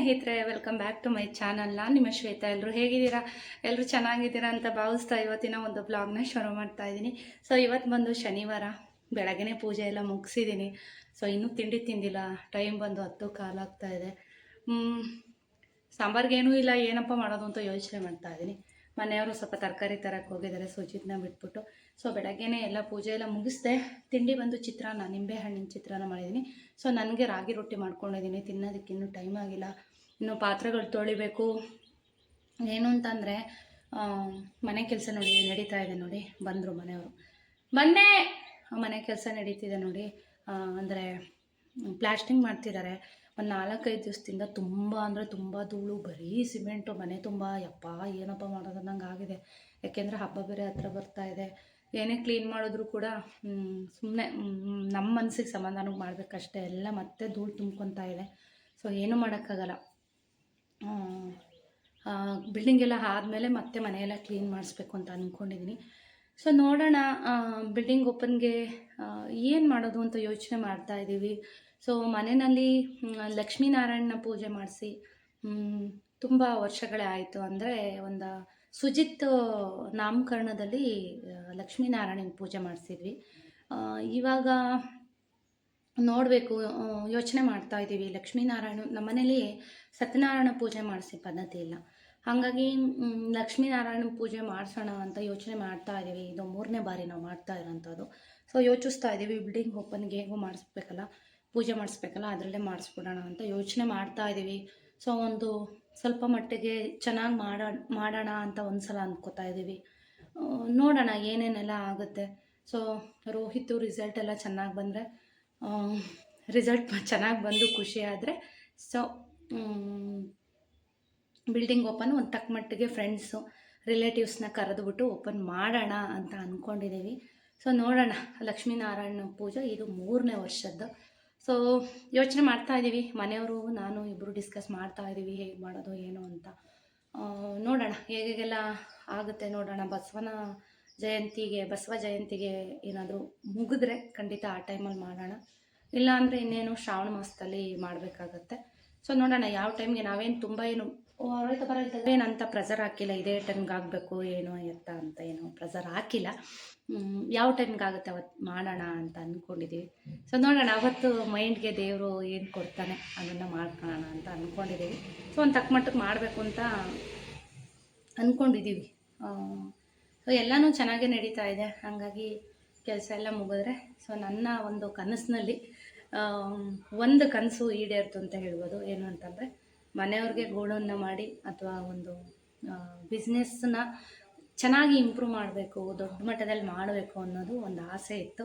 ಸ್ನೇಹಿತರೆ welcome back to my channel ನಾನು ನಿಮ್ಮ ಶ್ವೇತಾ. ಎಲ್ಲರೂ ಹೇಗಿದ್ದೀರಾ? ಎಲ್ಲರೂ ಚೆನ್ನಾಗಿದ್ದೀರಾ ಅಂತ ಭಾವಿಸ್ತಾ ಇವತ್ತಿನ ಒಂದು ಬ್ಲಾಗ್ನ ಶುರು ಮಾಡ್ತಾ ಇದ್ದೀನಿ. ಸೊ ಇವತ್ತು ಬಂದು ಶನಿವಾರ, ಬೆಳಗ್ಗೆನೇ ಪೂಜೆ ಎಲ್ಲ ಮುಗಿಸಿದ್ದೀನಿ. ಸೊ ಇನ್ನೂ ತಿಂಡಿ ತಿಂದಿಲ್ಲ ಟೈಮ್ ಬಂದು ಹತ್ತು ಕಾಲಾಗ್ತಾ ಇದೆ. ಸಾಂಬಾರ್ಗೇನೂ ಇಲ್ಲ, ಏನಪ್ಪ ಮಾಡೋದು ಅಂತ ಯೋಚನೆ ಮಾಡ್ತಾ ಇದ್ದೀನಿ. ಮನೆಯವರು ಸ್ವಲ್ಪ ತರಕಾರಿ ತರಕ್ಕೆ ಹೋಗಿದ್ದಾರೆ, ಸುಜಿತ್ನ ಬಿಟ್ಬಿಟ್ಟು. ಸೊ ಬೆಳಗ್ಗೆನೇ ಎಲ್ಲ ಪೂಜೆ ಎಲ್ಲ ಮುಗಿಸ್ದೆ, ತಿಂಡಿ ಬಂದು ಚಿತ್ರಾನ್ನ ನಿಂಬೆ ಹಣ್ಣಿನ ಚಿತ್ರಾನ್ನ ಮಾಡಿದ್ದೀನಿ. ಸೊ ನನಗೆ ರಾಗಿ ರೊಟ್ಟಿ ಮಾಡ್ಕೊಂಡಿದ್ದೀನಿ, ತಿನ್ನೋದಕ್ಕೆ ಇನ್ನೂ ಟೈಮ್ ಆಗಿಲ್ಲ. ಇನ್ನು ಪಾತ್ರೆಗಳು ತೊಳಿಬೇಕು. ಏನು ಅಂತಂದರೆ ಮನೆ ಕೆಲಸ ನೋಡಿ ನಡೀತಾ ಇದೆ ನೋಡಿ, ಬಂದರು ಮನೆಯವರು. ಬಂದೆ ಮನೆ ಕೆಲಸ ನಡೀತಿದೆ ನೋಡಿ ಅಂದರೆ ಪ್ಲಾಸ್ಟಿಂಗ್ ಮಾಡ್ತಿದ್ದಾರೆ. ಒಂದು ನಾಲ್ಕೈದು ದಿವಸದಿಂದ ತುಂಬ, ಅಂದರೆ ತುಂಬ ಧೂಳು, ಬರೀ ಸಿಮೆಂಟು, ಮನೆ ತುಂಬ, ಯಪ್ಪ, ಏನಪ್ಪ ಮಾಡೋದು ನಂಗೆ ಆಗಿದೆ. ಯಾಕೆಂದರೆ ಹಬ್ಬ ಬೇರೆ ಹತ್ರ ಬರ್ತಾ ಇದೆ. ಏನೇ ಕ್ಲೀನ್ ಮಾಡಿದ್ರು ಕೂಡ ಸುಮ್ಮನೆ ನಮ್ಮ ಮನಸ್ಸಿಗೆ ಸಮಾಧಾನಕ್ಕೆ ಮಾಡಬೇಕಷ್ಟೇ. ಎಲ್ಲ ಮತ್ತೆ ಧೂಳು ತುಂಬ್ಕೊತಾ ಇದೆ. ಸೊ ಏನೂ ಮಾಡೋಕ್ಕಾಗಲ್ಲ. ಬಿಲ್ಡಿಂಗ್ ಎಲ್ಲ ಆದಮೇಲೆ ಮತ್ತೆ ಮನೆಯೆಲ್ಲ ಕ್ಲೀನ್ ಮಾಡಿಸ್ಬೇಕು ಅಂತ ಅಂದ್ಕೊಂಡಿದ್ದೀನಿ ಸೊ ನೋಡೋಣ ಬಿಲ್ಡಿಂಗ್ ಓಪನ್ಗೆ ಏನು ಮಾಡೋದು ಅಂತ ಯೋಚನೆ ಮಾಡ್ತಾ ಇದ್ದೀವಿ ಸೊ ಮನೆಯಲ್ಲಿ ಲಕ್ಷ್ಮೀನಾರಾಯಣನ ಪೂಜೆ ಮಾಡಿಸಿ ತುಂಬ ವರ್ಷಗಳೇ ಆಯಿತು ಅಂದರೆ ಒಂದು ಸುಜಿತ್ ನಾಮಕರಣದಲ್ಲಿ ಲಕ್ಷ್ಮೀನಾರಾಯಣನ ಪೂಜೆ ಮಾಡಿಸಿದ್ವಿ. ಇವಾಗ ನೋಡಬೇಕು ಯೋಚನೆ ಮಾಡ್ತಾ ಇದ್ದೀವಿ. ಲಕ್ಷ್ಮೀನಾರಾಯಣ ನಮ್ಮನೇಲಿ ಸತ್ಯನಾರಾಯಣ ಪೂಜೆ ಮಾಡಿಸಿ ಪದ್ಧತಿ ಇಲ್ಲ. ಹಾಗಾಗಿ ಲಕ್ಷ್ಮೀನಾರಾಯಣ ಪೂಜೆ ಮಾಡಿಸೋಣ ಅಂತ ಯೋಚನೆ ಮಾಡ್ತಾ ಇದ್ದೀವಿ. ಇದು ಮೂರನೇ ಬಾರಿ ನಾವು ಮಾಡ್ತಾ ಇರೋಂಥದ್ದು. ಸೊ ಯೋಚಿಸ್ತಾ ಇದ್ದೀವಿ ಬಿಲ್ಡಿಂಗ್ ಓಪನ್ಗೆ ಹೇಗೂ ಮಾಡಿಸ್ಬೇಕಲ್ಲ, ಪೂಜೆ ಮಾಡಿಸ್ಬೇಕಲ್ಲ, ಅದರಲ್ಲೇ ಮಾಡಿಸ್ಬಿಡೋಣ ಅಂತ ಯೋಚನೆ ಮಾಡ್ತಾ ಇದ್ದೀವಿ. ಸೊ ಒಂದು ಸ್ವಲ್ಪ ಮಟ್ಟಿಗೆ ಚೆನ್ನಾಗಿ ಮಾಡೋ, ಮಾಡೋಣ ಅಂತ ಒಂದು ಸಲ ಅಂದ್ಕೋತಾ ಇದ್ದೀವಿ ನೋಡೋಣ ಏನೇನೆಲ್ಲ ಆಗುತ್ತೆ. ಸೊ ರೋಹಿತು ರಿಸಲ್ಟ್ ಎಲ್ಲ ಚೆನ್ನಾಗಿ ಬಂದರೆ ರಿಸಲ್ಟ್ ಚೆನ್ನಾಗಿ ಬಂದು ಖುಷಿ ಆದರೆ, ಸೊ ಬಿಲ್ಡಿಂಗ್ ಓಪನ್ ಒಂದು ತಕ್ಕ ಮಟ್ಟಿಗೆ ಫ್ರೆಂಡ್ಸು, ರಿಲೇಟಿವ್ಸ್ನ ಕರೆದುಬಿಟ್ಟು ಓಪನ್ ಮಾಡೋಣ ಅಂತ ಅಂದ್ಕೊಂಡಿದ್ದೀವಿ ಸೊ, ನೋಡೋಣ, ಲಕ್ಷ್ಮೀನಾರಾಯಣ ಪೂಜೆ ಇದು ಮೂರನೇ ವರ್ಷದ್ದು. ಸೊ, ಯೋಚನೆ ಮಾಡ್ತಾ ಇದ್ದೀವಿ ಮನೆಯವರು, ನಾನು ಇಬ್ಬರು ಡಿಸ್ಕಸ್ ಮಾಡ್ತಾ ಇದ್ದೀವಿ ಹೇಗೆ ಮಾಡೋದು, ಏನು ಅಂತ. ನೋಡೋಣ, ಹೇಗೆಲ್ಲ ಆಗುತ್ತೆ ನೋಡೋಣ. ಬಸವನ ಜಯಂತಿಗೆ, ಬಸವ ಜಯಂತಿಗೆ ಏನಾದರೂ ಮುಗಿದ್ರೆ ಖಂಡಿತ ಆ ಟೈಮಲ್ಲಿ ಮಾಡೋಣ. ಇಲ್ಲ ಅಂದರೆ ಇನ್ನೇನು ಶ್ರಾವಣ ಮಾಸದಲ್ಲಿ ಮಾಡಬೇಕಾಗತ್ತೆ. ಸೊ ನೋಡೋಣ, ಯಾವ ಟೈಮ್ಗೆ ನಾವೇನು ತುಂಬ ಏನು ಹೋಯ್ತು ಏನು ಏನಂತ ಪ್ರೆಸರ್ ಹಾಕಿಲ್ಲ, ಇದೇ ಟೈಮ್ಗೆ ಆಗಬೇಕು, ಏನು ಎತ್ತ ಅಂತ ಏನು ಪ್ರೆಸರ್ ಹಾಕಿಲ್ಲ. ಯಾವ ಟೈಮ್ಗೆ ಆಗುತ್ತೆ ಅವತ್ತು ಮಾಡೋಣ ಅಂತ ಅಂದ್ಕೊಂಡಿದ್ದೀವಿ ಸೊ ನೋಡೋಣ, ಅವತ್ತು ಮೈಂಡ್ಗೆ ದೇವರು ಏನು ಕೊಡ್ತಾನೆ ಅದನ್ನು ಮಾಡ್ಕೊಳ್ಳೋಣ ಅಂತ ಅಂದ್ಕೊಂಡಿದ್ದೀವಿ ಸೊ ಒಂದು ತಕ್ಕ ಮಟ್ಟಕ್ಕೆ ಮಾಡಬೇಕು ಅಂತ ಅಂದ್ಕೊಂಡಿದ್ದೀವಿ ಸೊ ಎಲ್ಲನೂ ಚೆನ್ನಾಗೇ ನಡೀತಾ ಇದೆ. ಹಾಗಾಗಿ ಕೆಲಸ ಎಲ್ಲ ಮುಗಿದ್ರೆ ಸೊ ನನ್ನ ಒಂದು ಕನಸಿನಲ್ಲಿ ಒಂದು ಕನಸು ಈಡೇರ್ತು ಅಂತ ಹೇಳ್ಬೋದು. ಏನು ಅಂತಂದರೆ, ಮನೆಯವ್ರಿಗೆ ಗೋಡನ್ನು ಮಾಡಿ ಅಥವಾ ಒಂದು ಬಿಸ್ನೆಸ್ನ ಚೆನ್ನಾಗಿ ಇಂಪ್ರೂವ್ ಮಾಡಬೇಕು, ದೊಡ್ಡ ಮಟ್ಟದಲ್ಲಿ ಮಾಡಬೇಕು ಅನ್ನೋದು ಒಂದು ಆಸೆ ಇತ್ತು.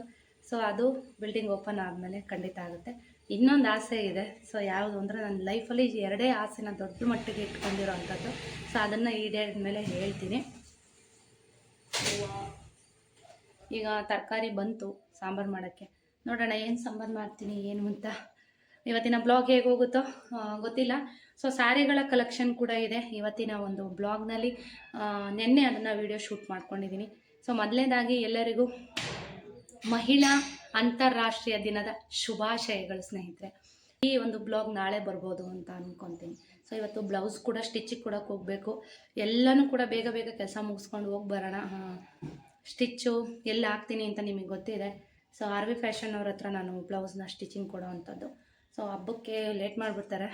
ಸೊ ಅದು ಬಿಲ್ಡಿಂಗ್ ಓಪನ್ ಆದಮೇಲೆ ಖಂಡಿತ ಆಗುತ್ತೆ. ಇನ್ನೊಂದು ಆಸೆ ಇದೆ. ಸೊ ಯಾವುದು ಅಂದರೆ, ನನ್ನ ಲೈಫಲ್ಲಿ ಎರಡೇ ಆಸೆನ ದೊಡ್ಡ ಮಟ್ಟಿಗೆ ಇಟ್ಕೊಂಡಿರೋ ಅಂಥದ್ದು ಸೊ ಅದನ್ನು ಈಡೇರಿದ ಮೇಲೆ ಹೇಳ್ತೀನಿ. ಈಗ ತರಕಾರಿ ಬಂತು ಸಾಂಬಾರು ಮಾಡೋಕ್ಕೆ. ನೋಡೋಣ ಏನು ಸಾಂಬಾರು ಮಾಡ್ತೀನಿ, ಏನು ಅಂತ. ಇವತ್ತಿನ ಬ್ಲಾಗ್ ಹೇಗೆ ಹೋಗುತ್ತೋ ಗೊತ್ತಿಲ್ಲ. ಸೊ ಸ್ಯಾರಿಗಳ ಕಲೆಕ್ಷನ್ ಕೂಡ ಇದೆ. ಇವತ್ತಿನ ಒಂದು ಬ್ಲಾಗ್ನಲ್ಲಿ ನಿನ್ನೆ ಅದನ್ನು ವಿಡಿಯೋ ಶೂಟ್ ಮಾಡ್ಕೊಂಡಿದ್ದೀನಿ ಸೊ ಮೊದಲನೇದಾಗಿ ಎಲ್ಲರಿಗೂ ಮಹಿಳಾ ಅಂತಾರಾಷ್ಟ್ರೀಯ ದಿನದ ಶುಭಾಶಯಗಳು ಸ್ನೇಹಿತರೆ. ಈ ಒಂದು ಬ್ಲಾಗ್ ನಾಳೆ ಬರ್ಬೋದು ಅಂತ ಅನ್ಕೊತೀನಿ. ಸೊ ಇವತ್ತು ಬ್ಲೌಸ್ ಕೂಡ ಸ್ಟಿಚ್ಚಿಗೆ ಕೊಡೋಕೆ ಹೋಗಬೇಕು. ಎಲ್ಲನೂ ಕೂಡ ಬೇಗ ಬೇಗ ಕೆಲಸ ಮುಗಿಸ್ಕೊಂಡು ಹೋಗಿ ಬರೋಣ. ಸ್ಟಿಚ್ಚು ಎಲ್ಲಿ ಹಾಕ್ತೀನಿ ಅಂತ ನಿಮಗೆ ಗೊತ್ತಿದೆ. ಸೊ ಆರ್ ವಿ ಫ್ಯಾಷನ್ ಅವ್ರ ಹತ್ರ ನಾನು ಬ್ಲೌಸ್ನ ಸ್ಟಿಚಿಂಗ್ ಕೊಡೋ ಅಂಥದ್ದು. ಸೊ ಹಬ್ಬಕ್ಕೆ ಲೇಟ್ ಮಾಡಿಬಿಡ್ತಾರೆ.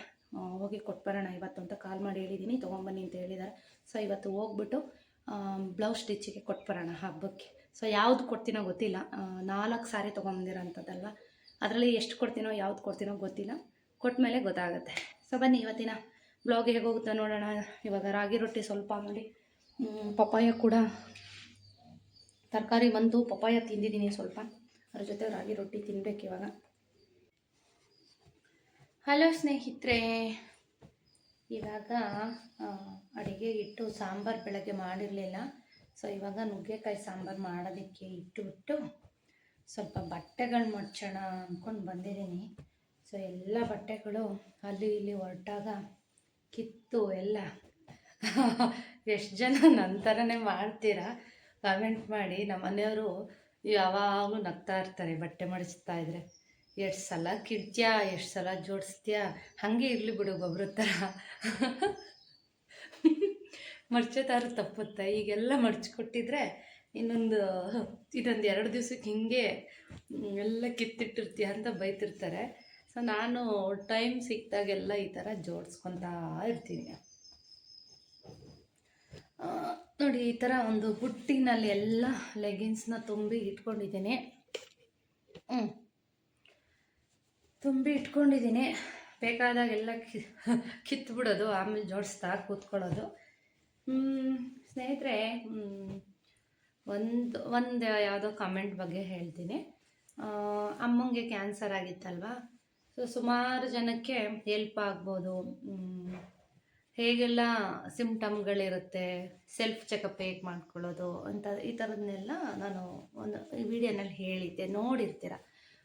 ಹೋಗಿ ಕೊಟ್ಬರೋಣ ಇವತ್ತು ಅಂತ ಕಾಲ್ ಮಾಡಿ ಹೇಳಿದ್ದೀನಿ ತೊಗೊಂಬನ್ನಿ ಅಂತ ಹೇಳಿದ್ದಾರೆ ಸೊ ಇವತ್ತು ಹೋಗ್ಬಿಟ್ಟು ಬ್ಲೌಸ್ ಸ್ಟಿಚ್ಚಿಗೆ ಕೊಟ್ಬರೋಣ ಹಬ್ಬಕ್ಕೆ. ಸೊ ಯಾವ್ದು ಕೊಡ್ತೀನೋ ಗೊತ್ತಿಲ್ಲ. ನಾಲ್ಕು ಸಾರಿ ತೊಗೊಂಬಂದಿರೋಂಥದ್ದಲ್ವ? ಅದರಲ್ಲಿ ಎಷ್ಟು ಕೊಡ್ತೀನೋ, ಯಾವ್ದು ಕೊಡ್ತೀನೋ ಗೊತ್ತಿಲ್ಲ. ಕೊಟ್ಟ ಮೇಲೆ ಗೊತ್ತಾಗುತ್ತೆ. ಸೊ ಬನ್ನಿ ಇವತ್ತಿನ ಬ್ಲಾಗ್ ಹೇಗೆ ಹೋಗುತ್ತೋ ನೋಡೋಣ. ಇವಾಗ ರಾಗಿ ರೊಟ್ಟಿ ಸ್ವಲ್ಪ ಮಾಡಿ ಪಪ್ಪಾಯ ಕೂಡ. ತರಕಾರಿ ಬಂತು, ಪಪ್ಪಾಯ ತಿಂದಿದ್ದೀನಿ ಸ್ವಲ್ಪ. ಅದ್ರ ಜೊತೆ ರಾಗಿ ರೊಟ್ಟಿ ತಿನ್ಬೇಕು ಇವಾಗ. ಹಲೋ ಸ್ನೇಹಿತರೆ. ಇವಾಗ ಅಡುಗೆ ಅಡಿಗೆ ಇಟ್ಟು ಸಾಂಬಾರು ಬೆಳಗ್ಗೆ ಮಾಡಿರಲಿಲ್ಲ. ಸೊ ಇವಾಗ ನುಗ್ಗೆಕಾಯಿ ಸಾಂಬಾರು ಮಾಡೋದಕ್ಕೆ ಇಟ್ಟು ಬಿಟ್ಟು ಸ್ವಲ್ಪ ಬಟ್ಟೆಗಳು ಮಡ್ಚೋಣ ಅಂದ್ಕೊಂಡು ಬಂದಿದ್ದೀನಿ. ಸೊ ಎಲ್ಲ ಬಟ್ಟೆಗಳು ಅಲ್ಲಿ ಇಲ್ಲಿ ಹೊರಟಾಗ ಕಿತ್ತು ಎಲ್ಲ. ಎಷ್ಟು ಜನ ನನ್ನ ಥರನೇ ಮಾಡ್ತೀರಾ? ಕಮೆಂಟ್ ಮಾಡಿ. ನಮ್ಮ ಮನೆಯವರು ಯಾವಾಗಲೂ ನಗ್ತಾ ಇರ್ತಾರೆ, ಬಟ್ಟೆ ಮಡಿಸ್ತಾ ಇದ್ರೆ. ಎಷ್ಟು ಸಲ ಕಿಡ್ತೀಯಾ ಎಷ್ಟು ಸಲ ಜೋಡಿಸ್ತೀಯಾ? ಹಾಗೆ ಇರಲಿ ಬಿಡು ಗೊಬ್ಬರ ಥರ ಮರ್ಚೋತಾರು ತಪ್ಪುತ್ತೆ. ಈಗೆಲ್ಲ ಮಡ್ಚಿಕೊಟ್ಟಿದ್ರೆ ಇನ್ನೊಂದು ಇದೊಂದು ಎರಡು ದಿವ್ಸಕ್ಕೆ ಹಿಂಗೆ ಎಲ್ಲ ಕಿತ್ತಿಟ್ಟಿರ್ತೀಯ ಅಂತ ಬೈತಿರ್ತಾರೆ. ಸೊ ನಾನು ಟೈಮ್ ಸಿಕ್ಕಿದಾಗೆಲ್ಲ ಈ ಥರ ಜೋಡಿಸ್ಕೊತಾ ಇರ್ತೀನಿ. ನೋಡಿ, ಈ ಥರ ಒಂದು ಬುಟ್ಟಿನಲ್ಲಿ ಎಲ್ಲ ಲೆಗಿನ್ಸ್ನ ತುಂಬಿ ಇಟ್ಕೊಂಡಿದ್ದೀನಿ. ಹ್ಞೂ ತುಂಬಿ ಇಟ್ಕೊಂಡಿದ್ದೀನಿ. ಬೇಕಾದಾಗೆಲ್ಲ ಕಿ, ಕಿತ್ಬಿಡೋದು, ಆಮೇಲೆ ಜೋಡಿಸ್ತಾ ಕೂತ್ಕೊಳ್ಳೋದು. ಸ್ನೇಹಿತರೆ ಒಂದು ಒಂದು ಯಾವುದೋ ಕಮೆಂಟ್ ಬಗ್ಗೆ ಹೇಳ್ತೀನಿ. ಅಮ್ಮಂಗೆ ಕ್ಯಾನ್ಸರ್ ಆಗಿತ್ತಲ್ವ? ಸೊ ಸುಮಾರು ಜನಕ್ಕೆ ಹೆಲ್ಪ್ ಆಗ್ಬೋದು. ಹೇಗೆಲ್ಲ ಸಿಮ್ಟಮ್ಗಳಿರುತ್ತೆ ಸೆಲ್ಫ್ ಚೆಕಪ್ ಹೇಗೆ ಮಾಡ್ಕೊಳ್ಳೋದು ಅಂತ ಈ ಥರದನ್ನೆಲ್ಲ ನಾನು ಒಂದು ಈ ವಿಡಿಯೋನಲ್ಲಿ ಹೇಳಿದ್ದೆ, ನೋಡಿರ್ತೀರ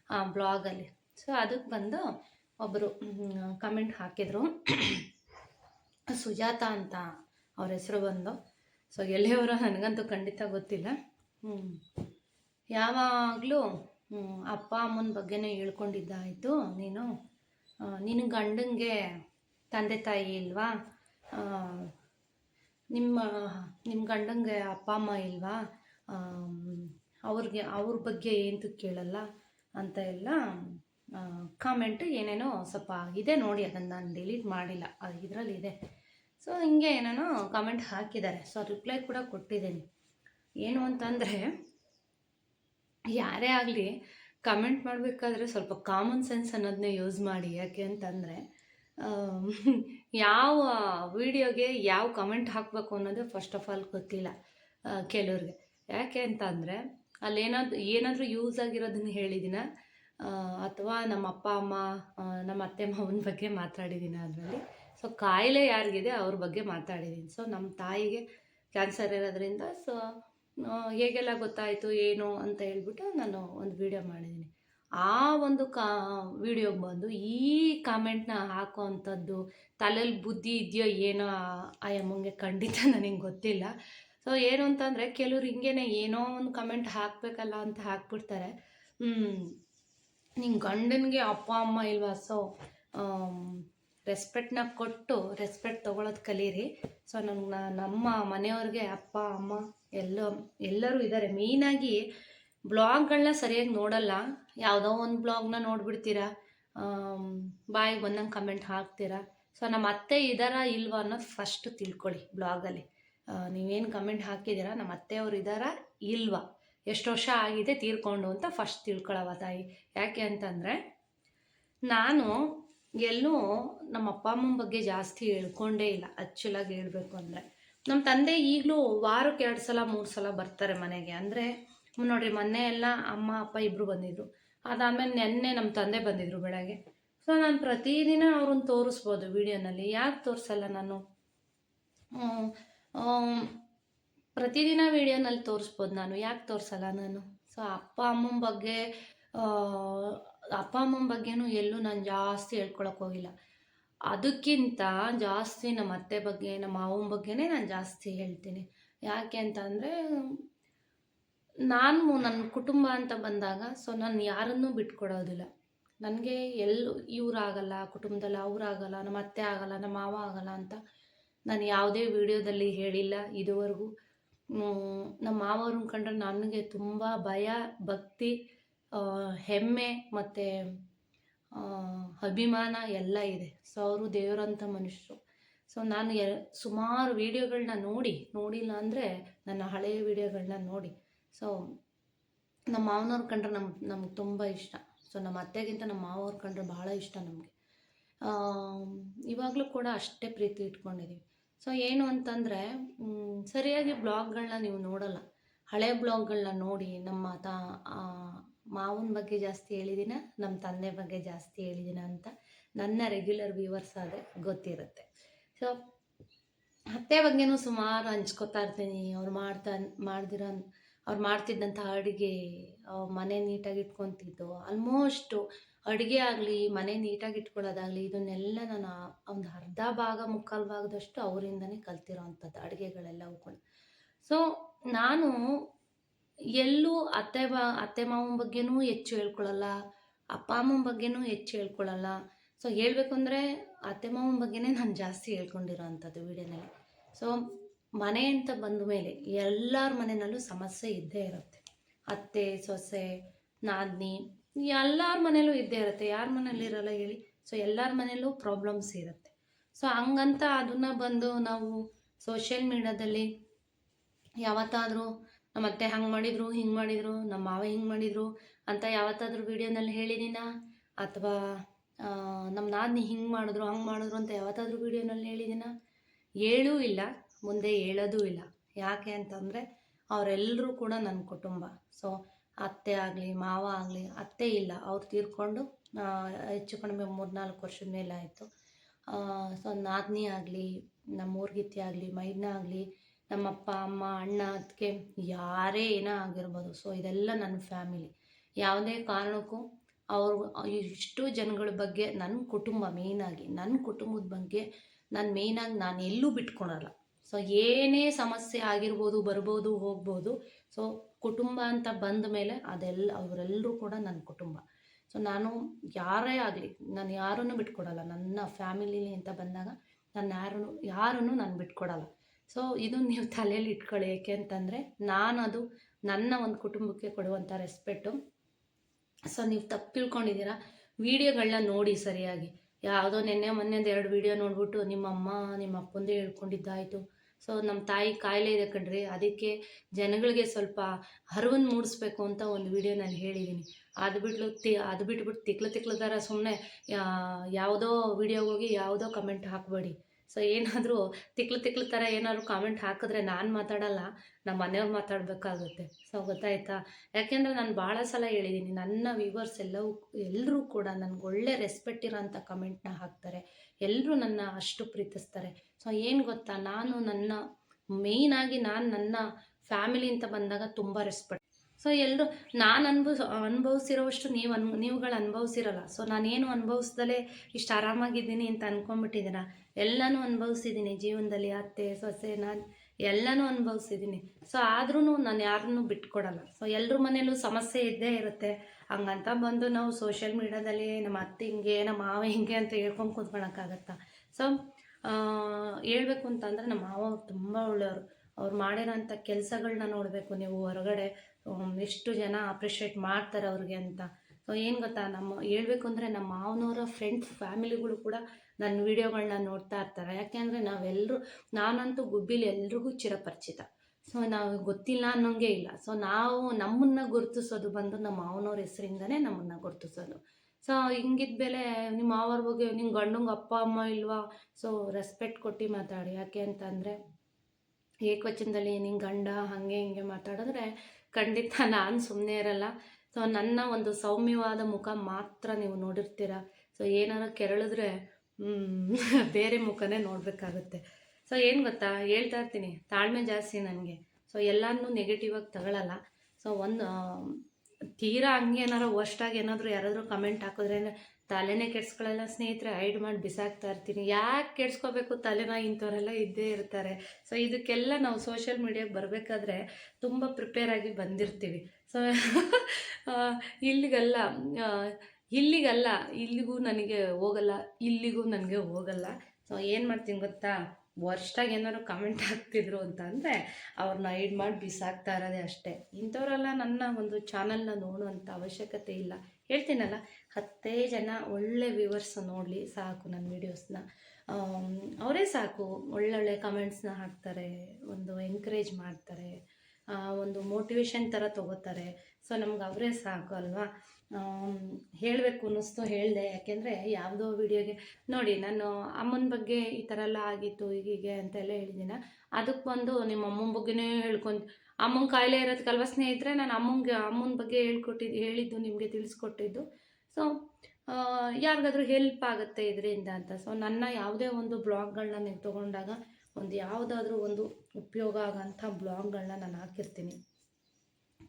ಆ ಬ್ಲಾಗಲ್ಲಿ. ಸೊ ಅದಕ್ಕೆ ಬಂದು ಒಬ್ಬರು ಕಮೆಂಟ್ ಹಾಕಿದರು. ಸುಜಾತ ಅಂತ ಅವ್ರ ಹೆಸರು ಬಂದು. ಸೊ ಎಲ್ಲಿಯವರ ನನಗಂತೂ ಖಂಡಿತ ಗೊತ್ತಿಲ್ಲ. ಯಾವಾಗಲೂ ಅಪ್ಪ ಅಮ್ಮನ ಬಗ್ಗೆನೇ ಹೇಳ್ಕೊಂಡಿದ್ದಾಯಿತು. ನೀನು ನಿನ್ನ ಗಂಡನಿಗೆ ತಂದೆ ತಾಯಿ ಇಲ್ವಾ? ನಿಮ್ಮ ನಿಮ್ಮ ಗಂಡಂಗೆ ಅಪ್ಪ, ಅಮ್ಮ ಇಲ್ವಾ? ಅವ್ರಿಗೆ, ಅವ್ರ ಬಗ್ಗೆ ಏನು ಕೇಳಲ್ಲ ಅಂತ ಎಲ್ಲ ಕಾಮೆಂಟ್ ಏನೇನೋ ಸ್ವಲ್ಪ ಇದೆ ನೋಡಿ, ಅದನ್ನು ನಾನು ಡಿಲೀಟ್ ಮಾಡಿಲ್ಲ. ಅದು ಇದರಲ್ಲಿ ಇದೆ. ಸೊ ಹಿಂಗೆ ಏನೇನೋ ಕಾಮೆಂಟ್ ಹಾಕಿದ್ದಾರೆ. ಸೊ ರಿಪ್ಲೈ ಕೂಡ ಕೊಟ್ಟಿದ್ದೀನಿ. ಏನು ಅಂತಂದರೆ ಯಾರೇ ಆಗಲಿ ಕಮೆಂಟ್ ಮಾಡಬೇಕಾದ್ರೆ ಸ್ವಲ್ಪ ಕಾಮನ್ ಸೆನ್ಸ್ ಅನ್ನೋದನ್ನೇ ಯೂಸ್ ಮಾಡಿ. ಯಾಕೆ ಅಂತಂದರೆ ಯಾವ ವಿಡಿಯೋಗೆ ಯಾವ ಕಮೆಂಟ್ ಹಾಕಬೇಕು ಅನ್ನೋದು ಫಸ್ಟ್ ಆಫ್ ಆಲ್ ಗೊತ್ತಿಲ್ಲ ಕೆಲವ್ರಿಗೆ. ಯಾಕೆ ಅಂತಂದರೆ ಅಲ್ಲೇನಾದ್ರು ಏನಾದರೂ ಯೂಸ್ ಆಗಿರೋದನ್ನ ಹೇಳಿದಿನ? ಅಥವಾ ನಮ್ಮ ಅಪ್ಪ, ಅಮ್ಮ ನಮ್ಮ ಅತ್ತೆ, ಮಾವನ ಬಗ್ಗೆ ಮಾತಾಡಿದ್ದೀನಿ ಅದರಲ್ಲಿ? ಸೊ ಕಾಯಿಲೆ ಯಾರಿಗಿದೆ ಅವ್ರ ಬಗ್ಗೆ ಮಾತಾಡಿದ್ದೀನಿ ಸೊ ನಮ್ಮ ತಾಯಿಗೆ ಕ್ಯಾನ್ಸರ್ ಇರೋದ್ರಿಂದ ಸೊ ಹೇಗೆಲ್ಲ ಗೊತ್ತಾಯಿತು, ಏನು ಅಂತ ಹೇಳ್ಬಿಟ್ಟು ನಾನು ಒಂದು ವಿಡಿಯೋ ಮಾಡಿದ್ದೀನಿ. ಆ ಒಂದು ಕಾ ವಿಡಿಯೋಗೆ ಬಂದು ಈ ಕಾಮೆಂಟ್ನ ಹಾಕೋ ಅಂಥದ್ದು ತಲೆಯಲ್ಲಿ ಬುದ್ಧಿ ಇದೆಯೋ ಏನೋ ಆ- ಅಮ್ಮಂಗೆ ಖಂಡಿತ ನನಗೆ ಗೊತ್ತಿಲ್ಲ. ಸೊ ಏನು ಅಂತಂದರೆ ಕೆಲವ್ರು ಹಿಂಗೇನೆ ಏನೋ ಒಂದು ಕಮೆಂಟ್ ಹಾಕಬೇಕಲ್ಲ ಅಂತ ಹಾಕ್ಬಿಡ್ತಾರೆ. ನಿನ್ನ ಗಂಡನಿಗೆ ಅಪ್ಪ, ಅಮ್ಮ ಇಲ್ವಾ? ಸೊ ರೆಸ್ಪೆಕ್ಟ್ನ ಕೊಟ್ಟು ರೆಸ್ಪೆಕ್ಟ್ ತೊಗೊಳೋದು ಕಲೀರಿ. ಸೊ ನನ್ನ ನಮ್ಮ ಮನೆಯವ್ರಿಗೆ ಅಪ್ಪ, ಅಮ್ಮ ಎಲ್ಲ, ಎಲ್ಲರೂ ಇದ್ದಾರೆ ಮೇಯ್ನಾಗಿ ಬ್ಲಾಗ್ಗಳನ್ನ ಸರಿಯಾಗಿ ನೋಡಲ್ಲ. ಯಾವುದೋ ಒಂದು ಬ್ಲಾಗ್ನ ನೋಡ್ಬಿಡ್ತೀರಾ? ಬಾಯಿಗೆ ಬಂದಂಗೆ ಕಮೆಂಟ್ ಹಾಕ್ತೀರಾ? ಸೊ ನಮ್ಮ ಅತ್ತೆ ಇದ್ದಾರಾ ಇಲ್ವ ಅನ್ನೋದು ಫಸ್ಟ್ ತಿಳ್ಕೊಳ್ಳಿ ಬ್ಲಾಗಲ್ಲಿ ನೀವೇನು ಕಮೆಂಟ್ ಹಾಕಿದ್ದೀರಾ? ನಮ್ಮ ಅತ್ತೆಯವ್ರು ಇದ್ದಾರಾ ಇಲ್ವಾ? ಎಷ್ಟು ವರ್ಷ ಆಗಿದೆ ತೀರ್ಕೊಂಡು ಅಂತ ಫಸ್ಟ್ ತಿಳ್ಕೊಳವ ತಾಯಿ ಯಾಕೆ ಅಂತಂದರೆ, ನಾನು ಎಲ್ಲೂ ನಮ್ಮ ಅಪ್ಪ ಅಮ್ಮನ ಬಗ್ಗೆ ಜಾಸ್ತಿ ಹೇಳ್ಕೊಂಡೇ ಇಲ್ಲ. ಆ್ಯಕ್ಚುಲಾಗಿ ಹೇಳಬೇಕು ಅಂದರೆ. ನಮ್ಮ ತಂದೆ ಈಗಲೂ ವಾರಕ್ಕೆ ಎರಡು ಸಲ, ಮೂರು ಸಲ ಬರ್ತಾರೆ ಮನೆಗೆ. ಅಂದರೆ, ನೋಡಿರಿ, ಮೊನ್ನೆ ಎಲ್ಲ ಅಮ್ಮ, ಅಪ್ಪ ಇಬ್ಬರು ಬಂದಿದ್ರು. ಅದಾದಮೇಲೆ ನೆನ್ನೆ ನಮ್ಮ ತಂದೆ ಬಂದಿದ್ರು ಬೆಳಗ್ಗೆ. ಸೊ ನಾನು ಪ್ರತಿದಿನ ಅವ್ರನ್ನ ತೋರಿಸ್ಬೋದು ವಿಡಿಯೋನಲ್ಲಿ. ಯಾಕೆ ತೋರಿಸಲ್ಲ ನಾನು? ಪ್ರತಿದಿನ ವಿಡಿಯೋನಲ್ಲಿ ತೋರಿಸ್ಬೋದು ನಾನು. ಯಾಕೆ ತೋರಿಸಲ್ಲ ನಾನು? ಸೊ ಅಪ್ಪ, ಅಮ್ಮನ ಬಗ್ಗೆ ಅಪ್ಪ, ಅಮ್ಮನ ಬಗ್ಗೆನೂ ಎಲ್ಲೂ ನಾನು ಜಾಸ್ತಿ ಹೇಳ್ಕೊಳಕ್ಕೆ ಹೋಗಿಲ್ಲ. ಅದಕ್ಕಿಂತ ಜಾಸ್ತಿ ನಮ್ಮ ಅತ್ತೆ ಬಗ್ಗೆ, ನಮ್ಮ ಮಾವನ ಬಗ್ಗೆನೇ ನಾನು ಜಾಸ್ತಿ ಹೇಳ್ತೀನಿ. ಯಾಕೆ ಅಂತ ಅಂದರೆ, ನಾನು ನನ್ನ ಕುಟುಂಬ ಅಂತ ಬಂದಾಗ ಸೊ ನಾನು ಯಾರನ್ನೂ ಬಿಟ್ಕೊಡೋದಿಲ್ಲ. ನನಗೆ ಎಲ್ಲೂ ಇವರಾಗಲ್ಲ, ಕುಟುಂಬದಲ್ಲಿ ಅವ್ರಾಗಲ್ಲ, ನಮ್ಮ ಅತ್ತೆ ಆಗಲ್ಲ, ನಮ್ಮ ಮಾವ ಆಗಲ್ಲ ಅಂತ ನಾನು ಯಾವುದೇ ವಿಡಿಯೋದಲ್ಲಿ ಹೇಳಿಲ್ಲ ಇದುವರೆಗೂ. ನಮ್ಮ ಮಾವರನ್ನು ಕಂಡ್ರೆ ನನಗೆ ತುಂಬ ಭಯ, ಭಕ್ತಿ ಹೆಮ್ಮೆ ಮತ್ತು ಅಭಿಮಾನ ಎಲ್ಲ ಇದೆ. ಸೊ, ಅವರು ದೇವರಂಥ ಮನುಷ್ಯರು. ಸೊ, ನಾನು ಎ, ಸುಮಾರು ವೀಡಿಯೋಗಳನ್ನ ನೋಡಿ, ನೋಡಿಲ್ಲ ಅಂದರೆ ನನ್ನ ಹಳೆಯ ವೀಡಿಯೋಗಳನ್ನ ನೋಡಿ. ಸೊ, ನಮ್ಮ ಮಾವನವ್ರು ಕಂಡ್ರೆ ನಮ್ಮ ನಮ್ಗೆ ತುಂಬ ಇಷ್ಟ. ಸೊ, ನಮ್ಮ ಅತ್ತೆಗಿಂತ ನಮ್ಮ ಮಾವನವ್ರು ಕಂಡ್ರೆ ಭಾಳ ಇಷ್ಟ ನಮಗೆ. ಇವಾಗಲೂ ಕೂಡ ಅಷ್ಟೇ ಪ್ರೀತಿ ಇಟ್ಕೊಂಡಿದ್ದೀವಿ ಸೊ, ಏನು ಅಂತಂದರೆ ಸರಿಯಾಗಿ ಬ್ಲಾಗ್ಗಳನ್ನ ನೀವು ನೋಡಲ್ಲ. ಹಳೆ ಬ್ಲಾಗ್ಗಳನ್ನ ನೋಡಿ, ನಮ್ಮ ತಾ ಮಾವನ ಬಗ್ಗೆ ಜಾಸ್ತಿ ಹೇಳಿದಿನ ನಮ್ಮ ತಂದೆ ಬಗ್ಗೆ ಜಾಸ್ತಿ ಹೇಳಿದಿನ ಅಂತ ನನ್ನ ರೆಗ್ಯುಲರ್ ವ್ಯೂವರ್ಸ್ ಆದರೆ ಗೊತ್ತಿರುತ್ತೆ. ಸೊ ಅತ್ತೆ ಬಗ್ಗೆನೂ ಸುಮಾರು ಹಂಚ್ಕೋತಾ ಇರ್ತೀನಿ. ಅವ್ರು ಮಾಡ್ತಾ, ಮಾಡ್ದಿರೋ, ಅವ್ರು ಮಾಡ್ತಿದ್ದಂಥ ಅಡುಗೆ ಮನೆ ನೀಟಾಗಿ ಇಟ್ಕೊತಿದ್ದು ಆಲ್ಮೋಸ್ಟು ಅಡುಗೆ ಆಗಲಿ, ಮನೆ ನೀಟಾಗಿ ಇಟ್ಕೊಳ್ಳೋದಾಗಲಿ, ಇದನ್ನೆಲ್ಲ ನಾನು ಒಂದು ಅರ್ಧ ಭಾಗ, ಮುಕ್ಕಾಲು ಭಾಗದಷ್ಟು ಅವರಿಂದನೇ ಕಲ್ತಿರೋ ಅಂಥದ್ದು ಅಡುಗೆಗಳೆಲ್ಲವೂ ಕೂಡ ಸೊ ನಾನು ಎಲ್ಲೂ ಅತ್ತೆ ಬಾ, ಅತ್ತೆ ಮಾವನ ಬಗ್ಗೆನೂ ಹೆಚ್ಚು ಹೇಳ್ಕೊಳ್ಳಲ್ಲ ಅಪ್ಪ ಅಮ್ಮನ ಬಗ್ಗೆನೂ ಹೆಚ್ಚು ಹೇಳ್ಕೊಳಲ್ಲ. ಸೊ ಹೇಳಬೇಕು ಅಂದರೆ ಅತ್ತೆ ಮಾವನ ಬಗ್ಗೆನೇ ನಾನು ಜಾಸ್ತಿ ಹೇಳ್ಕೊಂಡಿರೋ ಅಂಥದ್ದು ವೀಡಿಯೋನಲ್ಲಿ. ಸೊ ಮನೆ ಅಂತ ಬಂದ ಮೇಲೆ ಎಲ್ಲರ ಮನೆಯಲ್ಲೂ ಸಮಸ್ಯೆ ಇದ್ದೇ ಇರುತ್ತೆ. ಅತ್ತೆ, ಸೊಸೆ, ನಾದಿನಿ, ಎಲ್ಲರ ಮನೇಲೂ ಇದ್ದೇ ಇರುತ್ತೆ. ಯಾರ ಮನೇಲಿ ಇರಲ್ಲ ಹೇಳಿ. ಸೊ ಎಲ್ಲರ ಮನೇಲೂ ಪ್ರಾಬ್ಲಮ್ಸ್ ಇರುತ್ತೆ. ಸೊ ಹಂಗಂತ ಅದನ್ನು ಬಂದು ನಾವು ಸೋಷಿಯಲ್ ಮೀಡ್ಯಾದಲ್ಲಿ ಯಾವತ್ತಾದರೂ ನಮ್ಮ ಅತ್ತೆ ಹಂಗೆ ಮಾಡಿದರು, ಹಿಂಗೆ ಮಾಡಿದರು ನಮ್ಮ ಮಾವ ಹಿಂಗೆ ಮಾಡಿದರು ಅಂತ ಯಾವತ್ತಾದರೂ ವೀಡಿಯೋನಲ್ಲಿ ಹೇಳಿದ್ದೀನ ಅಥವಾ ನಮ್ಮ ನಾದಿನಿ ಹಿಂಗೆ ಮಾಡಿದ್ರು, ಹಂಗೆ ಮಾಡಿದ್ರು ಅಂತ ಯಾವತ್ತಾದರೂ ವೀಡಿಯೋನಲ್ಲಿ ಹೇಳಿದ್ದೀನ ಹೇಳೂ ಇಲ್ಲ, ಮುಂದೆ ಹೇಳೋದೂ ಇಲ್ಲ. ಯಾಕೆ ಅಂತಂದರೆ ಅವರೆಲ್ಲರೂ ಕೂಡ ನನ್ನ ಕುಟುಂಬ. ಸೊ, ಅತ್ತೆ ಆಗಲಿ, ಮಾವ ಆಗಲಿ, ಅತ್ತೆ ಇಲ್ಲ. ಅವ್ರು ತೀರ್ಕೊಂಡು ಹೆಚ್ಚು ಕಡಿಮೆ ಮೂರ್ನಾಲ್ಕು ವರ್ಷದ ಮೇಲೆ ಆಯಿತು ಸೊ, ನಾದಿನಿ ಆಗಲಿ ನಮ್ಮ ಊರ್ಗಿತ್ತಿ ಆಗಲಿ, ಮೈದ್ನ ಆಗಲಿ ನಮ್ಮಪ್ಪ, ಅಮ್ಮ, ಅಣ್ಣ ಅದಕ್ಕೆ ಯಾರೇ ಏನೋ ಆಗಿರ್ಬೋದು. ಸೊ ಇದೆಲ್ಲ ನನ್ನ ಫ್ಯಾಮಿಲಿ ಯಾವುದೇ ಕಾರಣಕ್ಕೂ ಅವರು, ಇಷ್ಟು ಜನಗಳ ಬಗ್ಗೆ ನನ್ನ ಕುಟುಂಬ ಮೇಯ್ನಾಗಿ ನನ್ನ ಕುಟುಂಬದ ಬಗ್ಗೆ ನಾನು ಮೇಯ್ನಾಗಿ ನಾನು ಎಲ್ಲೂ ಬಿಟ್ಕೊಳಲ್ಲ. ಸೊ ಏನೇ ಸಮಸ್ಯೆ ಆಗಿರ್ಬೋದು, ಬರ್ಬೋದು, ಹೋಗ್ಬೋದು. ಸೊ ಕುಟುಂಬ ಅಂತ ಬಂದ ಮೇಲೆ ಅದೆಲ್ಲ ಅವರೆಲ್ಲರೂ ಕೂಡ ನನ್ನ ಕುಟುಂಬ. ಸೊ ನಾನು ಯಾರೇ ಆಗಲಿ, ನಾನು ಯಾರನ್ನು ಬಿಟ್ಕೊಡಲ್ಲ. ನನ್ನ ಫ್ಯಾಮಿಲಿಲಿ ಅಂತ ಬಂದಾಗ ನಾನು ಯಾರನ್ನು ಯಾರನ್ನು ನಾನು ಬಿಟ್ಕೊಡಲ್ಲ. ಸೊ ಇದು ನೀವು ತಲೆಯಲ್ಲಿ ಇಟ್ಕೊಳ್ಳಿ ಏಕೆ ಅಂತಂದರೆ ನಾನು ಅದು ನನ್ನ ಒಂದು ಕುಟುಂಬಕ್ಕೆ ಕೊಡುವಂಥ ರೆಸ್ಪೆಕ್ಟು ಸೊ, ನೀವು ತಪ್ಪು ತಿಳ್ಕೊಂಡಿದ್ದೀರಾ? ವೀಡಿಯೋಗಳನ್ನ ನೋಡಿ ಸರಿಯಾಗಿ. ಯಾವುದೋ ನಿನ್ನೆ ಮೊನ್ನೆದು ಎರಡು ವೀಡಿಯೋ ನೋಡ್ಬಿಟ್ಟು ನಿಮ್ಮ ಅಮ್ಮ, ನಿಮ್ಮ ಅಪ್ಪಂದೇ ಹೇಳ್ಕೊಂಡಿದ್ದಾಯಿತು. ಸೊ ನಮ್ಮ ತಾಯಿ ಕಾಯಿಲೆ ಇದೆ ಕಣ್ರಿ. ಅದಕ್ಕೆ ಜನಗಳಿಗೆ ಸ್ವಲ್ಪ ಅರಿವನ್ನು ಮೂಡಿಸ್ಬೇಕು ಅಂತ ಒಂದು ವಿಡಿಯೋ ನಾನು ಹೇಳಿದ್ದೀನಿ ಅದು ಬಿಟ್ಲು ತಿ, ಅದು ಬಿಟ್ಬಿಟ್ಟು ತಿಕ್ಲು ತಿಕ್ಲು ಥರ ಸುಮ್ಮನೆ ಯಾವುದೋ ವಿಡಿಯೋಗೆ ಹೋಗಿ ಯಾವುದೋ ಕಮೆಂಟ್ ಹಾಕಬೇಡಿ. ಸೊ ಏನಾದರೂ ತಿಕ್ಲು ತಿಕ್ಲು ಥರ ಏನಾದರೂ ಕಾಮೆಂಟ್ ಹಾಕಿದ್ರೆ ನಾನು ಮಾತಾಡಲ್ಲ ನಮ್ಮ ಮನೆಯವ್ರು ಮಾತಾಡಬೇಕಾಗುತ್ತೆ. ಸೊ ಗೊತ್ತಾಯ್ತಾ? ಯಾಕೆಂದರೆ ನಾನು ಭಾಳ ಸಲ ಹೇಳಿದ್ದೀನಿ ನನ್ನ ವ್ಯೂವರ್ಸ್ ಎಲ್ಲವೂ ಎಲ್ಲರೂ ಕೂಡ ನನಗೆ ಒಳ್ಳೆ ರೆಸ್ಪೆಕ್ಟ್ ಇರೋಂಥ ಕಮೆಂಟ್ನ ಹಾಕ್ತಾರೆ. ಎಲ್ಲರೂ ನನ್ನ ಅಷ್ಟು ಪ್ರೀತಿಸ್ತಾರೆ. ಸೊ ಏನು ಗೊತ್ತಾ? ನಾನು ನನ್ನ ಮೇಯ್ನಾಗಿ ನಾನು ನನ್ನ ಫ್ಯಾಮಿಲಿ ಅಂತ ಬಂದಾಗ ತುಂಬ ರೆಸ್ಪೆಕ್ಟ್ ಸೊ ಎಲ್ಲರೂ ನಾನು ಅನ್ಭವಿಸ್ ಅನುಭವಿಸಿರೋವಷ್ಟು ನೀವು ಅನ್, ನೀವುಗಳು ಅನುಭವಿಸಿರಲ್ಲ. ಸೊ ನಾನೇನು ಅನುಭವಿಸ್ದಲೇ ಇಷ್ಟು ಆರಾಮಾಗಿದ್ದೀನಿ ಅಂತ ಅಂದ್ಕೊಂಬಿಟ್ಟಿದ್ದೀರಾ ಎಲ್ಲನೂ ಅನುಭವಿಸಿದ್ದೀನಿ ಜೀವನದಲ್ಲಿ ಅತ್ತೆ, ಸೊಸೆ, ನಾನು ಎಲ್ಲನೂ ಅನುಭವಿಸಿದ್ದೀನಿ. ಸೊ ಆದ್ರೂ ನಾನು ಯಾರನ್ನು ಬಿಟ್ಕೊಡಲ್ಲ. ಸೊ ಎಲ್ಲರ ಮನೇಲೂ ಸಮಸ್ಯೆ ಇದ್ದೇ ಇರುತ್ತೆ. ಹಂಗಂತ ಬಂದು ನಾವು ಸೋಷಿಯಲ್ ಮೀಡ್ಯಾದಲ್ಲಿ ನಮ್ಮ ಅತ್ತೆ ಹಿಂಗೆ, ನಮ್ಮ ಮಾವ ಹಿಂಗೆ ಅಂತ ಹೇಳ್ಕೊಂಡು ಕೂತ್ಕೊಳಕ್ಕಾಗತ್ತಾ? ಸೊ ಹೇಳ್ಬೇಕು ಅಂತಂದರೆ ನಮ್ಮ ಮಾವ ಅವ್ರು ತುಂಬ ಒಳ್ಳೆಯವರು. ಅವ್ರು ಮಾಡಿರೋಂಥ ಕೆಲಸಗಳನ್ನ ನೋಡಬೇಕು ನೀವು ಹೊರಗಡೆ. ಎಷ್ಟು ಜನ ಅಪ್ರಿಷಿಯೇಟ್ ಮಾಡ್ತಾರೆ ಅವ್ರಿಗೆ ಅಂತ. ಸೊ ಏನು ಗೊತ್ತಾ? ನಮ್ಮ ಹೇಳ್ಬೇಕು ಅಂದರೆ ನಮ್ಮ ಮಾವನವರ ಫ್ರೆಂಡ್ಸ್ ಫ್ಯಾಮಿಲಿಗಳು ಕೂಡ ನನ್ನ ವೀಡಿಯೋಗಳನ್ನ ನೋಡ್ತಾ ಇರ್ತಾರೆ. ಯಾಕೆಂದರೆ ನಾವೆಲ್ಲರೂ ನಾನಂತೂ ಗುಬ್ಬಿಲಿ ಎಲ್ರಿಗೂ ಚಿರಪರಿಚಿತ. ಸೊ ನಾವು ಗೊತ್ತಿಲ್ಲ ಅನ್ನೋಂಗೆ ಇಲ್ಲ. ಸೊ ನಾವು ನಮ್ಮನ್ನು ಗುರುತಿಸೋದು ಬಂದು ನಮ್ಮ ಮಾವನವ್ರ ಹೆಸರಿಂದನೇ ನಮ್ಮನ್ನು ಗುರುತಿಸೋದು. ಸೊ ಹಿಂಗಿದ ಮೇಲೆ ನಿಮ್ಮ ಮಾವರ ಬಗ್ಗೆ ನಿಮ್ಮ ಗಂಡಂಗೆ ಅಪ್ಪ, ಅಮ್ಮ ಇಲ್ವಾ? ಸೊ ರೆಸ್ಪೆಕ್ಟ್ ಕೊಟ್ಟು ಮಾತಾಡಿ. ಯಾಕೆ ಅಂತಂದರೆ, ಏಕವಚನದಲ್ಲಿ ನಿನ್ನ ಗಂಡ ಹಾಗೆ ಹಿಂಗೆ ಮಾತಾಡಿದ್ರೆ ಖಂಡಿತ ನಾನು ಸುಮ್ಮನೆ ಇರಲ್ಲ. ಸೊ ನನ್ನ ಒಂದು ಸೌಮ್ಯವಾದ ಮುಖ ಮಾತ್ರ ನೀವು ನೋಡಿರ್ತೀರ. ಸೊ ಏನಾರು ಕೆರಳಿದ್ರೆ ಬೇರೆ ಮುಖನೇ ನೋಡಬೇಕಾಗುತ್ತೆ. ಸೊ ಏನು ಗೊತ್ತಾ? ಹೇಳ್ತಾ ಇರ್ತೀನಿ. ತಾಳ್ಮೆ ಜಾಸ್ತಿ ನನಗೆ. ಸೊ ಎಲ್ಲನೂ ನೆಗೆಟಿವ್ ಆಗಿ ತಗೊಳ್ಳಲ್ಲ ಸೊ ಒಂದು ತೀರಾ ಹಂಗೆ ಏನಾರು ವರ್ಸ್ಟಾಗಿ ಏನಾದರೂ ಯಾರಾದರೂ ಕಮೆಂಟ್ ಹಾಕಿದ್ರೆ ತಲೆನೇ ಕೆಡ್ಸ್ಕೊಳ್ಳಲ್ಲ ಸ್ನೇಹಿತರೆ. ಹೈಡ್ ಮಾಡಿ ಬಿಸಾಕ್ತಾ ಇರ್ತೀನಿ. ಯಾಕೆ ಕೆಡ್ಸ್ಕೋಬೇಕು? ತಲೆನ ಇಂಥವರೆಲ್ಲ ಇದ್ದೇ ಇರ್ತಾರೆ. ಸೊ ಇದಕ್ಕೆಲ್ಲ ನಾವು ಸೋಷಿಯಲ್ ಮೀಡಿಯಾಗೆ ಬರಬೇಕಾದ್ರೆ ತುಂಬ ಪ್ರಿಪೇರ್ ಆಗಿ ಬಂದಿರ್ತೀವಿ. ಸೊ ಇಲ್ಲಿಗಲ್ಲ ಇಲ್ಲಿಗಲ್ಲ, ಇಲ್ಲಿಗೂ ನನಗೆ ಹೋಗಲ್ಲ, ಇಲ್ಲಿಗೂ ನನಗೆ ಹೋಗಲ್ಲ. ಸೊ ಏನು ಮಾಡ್ತೀನಿ ಗೊತ್ತಾ? ವರ್ಷದಾಗ ಏನಾದ್ರು ಕಮೆಂಟ್ ಹಾಕ್ತಿದ್ರು ಅಂತ ಅಂದರೆ ಅವ್ರನ್ನ ಐಡ್ ಮಾಡಿ ಬಿಸಾಕ್ತಾ ಇರೋದೇ ಅಷ್ಟೇ. ಇಂಥವರೆಲ್ಲ ನನ್ನ ಒಂದು ಚಾನಲ್ನ ನೋಡುವಂಥ ಅವಶ್ಯಕತೆ ಇಲ್ಲ. ಹೇಳ್ತೀನಲ್ಲ, ಹತ್ತೇ ಜನ ಒಳ್ಳೆ ವ್ಯೂವರ್ಸ್ ನೋಡಲಿ ಸಾಕು ನನ್ನ ವೀಡಿಯೋಸ್ನ ಅವರೇ ಸಾಕು. ಒಳ್ಳೊಳ್ಳೆ ಕಮೆಂಟ್ಸ್ನ ಹಾಕ್ತಾರೆ, ಒಂದು ಎನ್ಕರೇಜ್ ಮಾಡ್ತಾರೆ ಒಂದು ಮೋಟಿವೇಶನ್ ಥರ ತೊಗೋತಾರೆ. ಸೊ ನಮ್ಗೆ ಅವರೇ ಸಾಕು ಅಲ್ವಾ? ಹೇಳಬೇಕು ಅನ್ನಿಸ್ತು, ಹೇಳಿದೆ. ಯಾಕೆಂದರೆ ಯಾವುದೋ ವಿಡಿಯೋಗೆ, ನೋಡಿ, ನಾನು ಅಮ್ಮನ ಬಗ್ಗೆ ಈ ಥರ ಎಲ್ಲ ಆಗಿತ್ತು ಹೀಗೆ ಅಂತೆಲ್ಲ ಹೇಳಿದ್ದೀನ ಅದಕ್ಕೆ ಬಂದು ನಿಮ್ಮ ಅಮ್ಮನ ಬಗ್ಗೆನೇ ಹೇಳ್ಕೊಂಡು, ಅಮ್ಮನ ಕಾಯಿಲೆ ಇರೋದಕ್ಕಲ್ವ ಸ್ನೇಹಿತರೆ, ನಾನು ಅಮ್ಮಂಗೆ ಅಮ್ಮನ ಬಗ್ಗೆ ಹೇಳ್ಕೊಟ್ಟಿದ್ದು ಹೇಳಿದ್ದು ನಿಮಗೆ ತಿಳಿಸ್ಕೊಟ್ಟಿದ್ದು. ಸೊ ಯಾರಿಗಾದ್ರೂ ಹೆಲ್ಪ್ ಆಗುತ್ತೆ ಇದರಿಂದ ಅಂತ. ಸೊ ನನ್ನ ಯಾವುದೇ ಒಂದು ಬ್ಲಾಗ್ಗಳನ್ನ ನೀವು ತೊಗೊಂಡಾಗ, ಒಂದು ಯಾವುದಾದ್ರೂ ಒಂದು ಉಪಯೋಗ ಆಗೋಂಥ ಬ್ಲಾಗ್ಗಳನ್ನ ನಾನು ಹಾಕಿರ್ತೀನಿ.